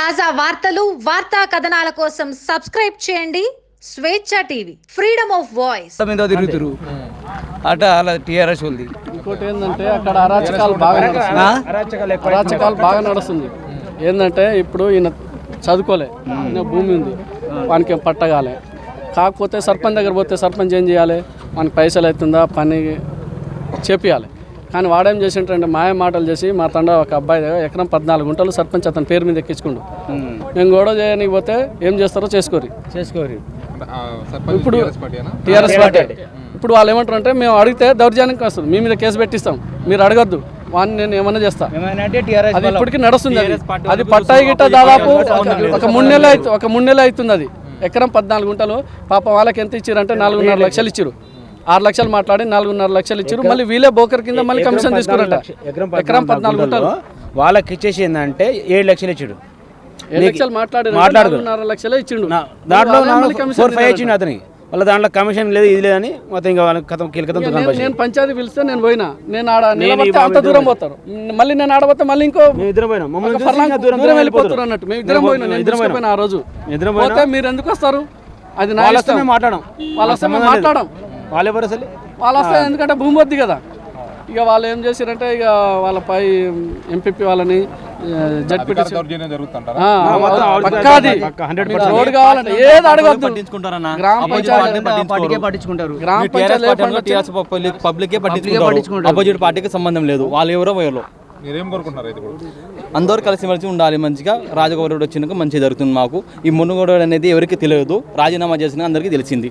తాజా వార్తలు వార్తా కథనాల కోసం సబ్స్క్రైబ్ చేయండి. స్వేచ్ఛ టీవీ ఫ్రీడమ్ ఆఫ్ వాయిస్. మీద తిరుగుతురు అట అలా టీఆర్ఎస్ ఉంది ఇంకోటి ఏంటంటే అక్కడ అరాచకాలు బాగా నడుస్తుంది అరాచకాలు బాగా నడుస్తుంది. ఏంటంటే ఇప్పుడు ఈయన చదువుకోలే. ఈయన భూమి ఉంది. వానికి ఏం పట్టగాలే. కాకపోతే సర్పంచ్ దగ్గర పోతే సర్పంచ్ ఏం చేయాలి? మనకి పైసలు అవుతుందా? పని చేపియాలి. కానీ వాడేం చేసింటే మాయ మాటలు చేసి మా తండ ఒక అబ్బాయి దగ్గర ఎకరం పద్నాలుగు గుంటలు సర్పంచ్ అతని పేరు మీద ఎక్కించుకుండు. మేము. గొడవ చేయడానికి పోతే ఏం చేస్తారో చేసుకోరి. చేసుకోరు. ఇప్పుడు టీఆర్ఎస్ పార్టీ ఇప్పుడు వాళ్ళు ఏమంటారు అంటే మేము అడిగితే దౌర్జన్యం వస్తుంది. మీ మీద కేసు పెట్టిస్తాం. మీరు అడగద్దు. వాడిని నేను ఏమన్నా చేస్తా. ఏమైనా అంటే టీఆర్ఎస్ అది ఇప్పటికీ నడుస్తుంది అది. అది పట్టాయి గిట్ట దాదాపు ఒక మూడు నెలలు అవుతుంది ఒక మూడు నెలలు అవుతుంది అది. ఎకరం పద్నాలుగు గుంటలు. పాప వాళ్ళకి ఎంత ఇచ్చారు అంటే నాలుగున్నర లక్షలు ఇచ్చారు ఆరు లక్షలు మాట్లాడి నాలుగున్నర లక్షలు ఇచ్చారు. మళ్ళీ వీళ్ళే బోకర్ కింద మళ్ళీ కమిషన్ తీసుకున్నట్ట. ఎకరం పద్నాలుగు గుంటలు వాళ్ళకి ఇచ్చేసి ఏంటంటే ఏడు లక్షలు ఇచ్చాడు. ఏడు లక్షలు మాట్లాడి. నాలుగున్నర లక్షలే ఇచ్చిండు. దాంట్లో ఫోర్ ఫైవ్ ఇచ్చిండు అతనికి వాళ్ళ దాంట్లో కమిషన్ లేదు ఇది లేదని మొత్తం ఇంకా వాళ్ళకి కథం కీలకతం నేను- నేను పంచాయతీ పిలిస్తే నేను పోయినా. నేను ఆడ నిలబడితే అంత దూరం పోతారు. మళ్ళీ నేను ఆడబోతే మళ్ళీ ఇంకో ఇద్దరం పోయినాం. మమ్మల్ని దూరం వెళ్ళిపోతారు అన్నట్టు. మేము ఇద్దరం పోయినా. నేను ఇద్దరం తీసుకుపోయినా ఆ రోజు. ఇద్దరం పోతే మీరు ఎందుకు వస్తారు? అది నా వాళ్ళు వస్తే ఇష్టం. మేము మాట్లాడం వాళ్ళు వస్తే మేము మాట్లాడం వాళ్ళు ఎవరు అసలు వాళ్ళు వస్తే ఎందుకంటే భూమి వద్ది కదా. ఇక వాళ్ళు ఏం చేశారంటే ఇక వాళ్ళపై ఎంపీపీ వాళ్ళని జడ్పీటీ రోడ్డు కావాలంటే ఏది అడగద్దు. గ్రామ పంచాయతీ పార్టీకే పట్టించుకుంటారు. గ్రామ పంచాయతీ లేకుండా పబ్లికే పట్టించుకుంటారు. అపోజిట్ పార్టీకి సంబంధం లేదు. వాళ్ళు ఎవరో వాళ్ళు మీరేం కోరుకుంటున్నారు అందరూ కలిసిమెలిసి ఉండాలి మంచిగా. రాజగౌరుడు వచ్చినాక మంచిగా జరుగుతుంది మాకు. ఈ మునుగోడు అనేది ఎవరికి తెలియదు. రాజీనామా చేసిన అందరికీ తెలిసింది.